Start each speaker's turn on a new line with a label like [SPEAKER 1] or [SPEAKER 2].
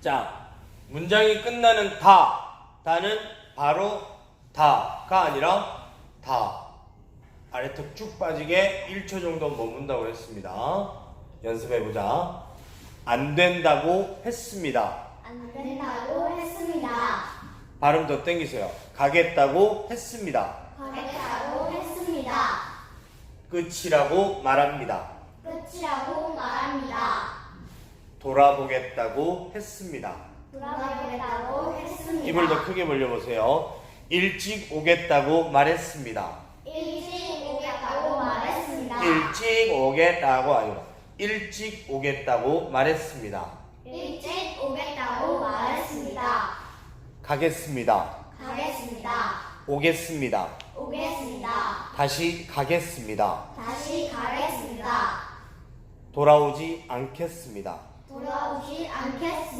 [SPEAKER 1] 자, 문장이 끝나는 다. 다는 바로 다가 아니라 다. 아래턱 쭉 빠지게 1초 정도 머문다고 했습니다. 연습해보자. 안 된다고 했습니다.
[SPEAKER 2] 안 된다고 했습니다.
[SPEAKER 1] 발음 더 땡기세요. 가겠다고 했습니다.
[SPEAKER 2] 가겠다고 했습니다.
[SPEAKER 1] 끝이라고 말합니다.
[SPEAKER 2] 끝이라고.
[SPEAKER 1] 돌아보겠다고 했습니다.
[SPEAKER 2] 돌아보겠다고 했습니다.
[SPEAKER 1] 입을 더 크게 벌려보세요. 일찍 오겠다고 말했습니다.
[SPEAKER 2] 일찍 오겠다고 말했습니다.
[SPEAKER 1] 일찍 오겠다고 아니고 일찍 오겠다고 말했습니다.
[SPEAKER 2] 일찍 오겠다고 말했습니다.
[SPEAKER 1] 가겠습니다.
[SPEAKER 2] 가겠습니다.
[SPEAKER 1] 오겠습니다.
[SPEAKER 2] 오겠습니다.
[SPEAKER 1] 다시 가겠습니다.
[SPEAKER 2] 다시 가겠습니다.
[SPEAKER 1] 돌아오지 않겠습니다.
[SPEAKER 2] 돌아오지 않겠습니다.